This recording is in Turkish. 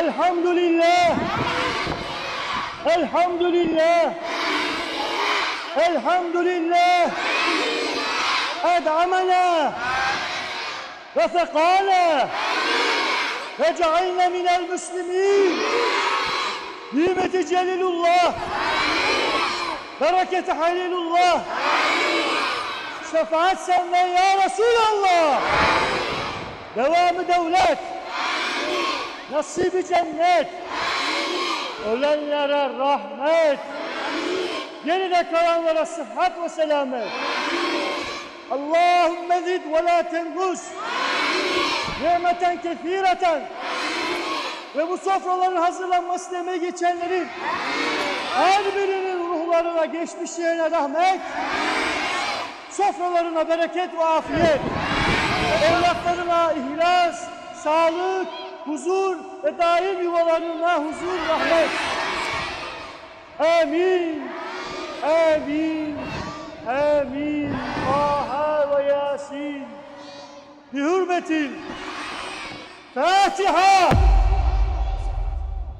الحمد لله الحمد لله الحمد لله أدعمنا وثقانا وجعلنا من المسلمين نعمة جليل الله بركة حليل الله şefaat senden ya Resulallah. Devamı devlet. Nasibi cennet. Ölenlere rahmet. Geride kalanlara sıhhat ve selamet. Allahümme zid ve la tengus. Nimeten kefireten. Ve bu sofraların hazırlanması emeği geçenlerin her birinin ruhlarına geçmişlerine rahmet, sofralarına bereket ve afiyet, evlatlarına ihlas, sağlık, huzur ve daim yuvalarına huzur, rahmet. Amin. Amin. Amin. Taha ve Yasin. Bi hürmetin Fatiha.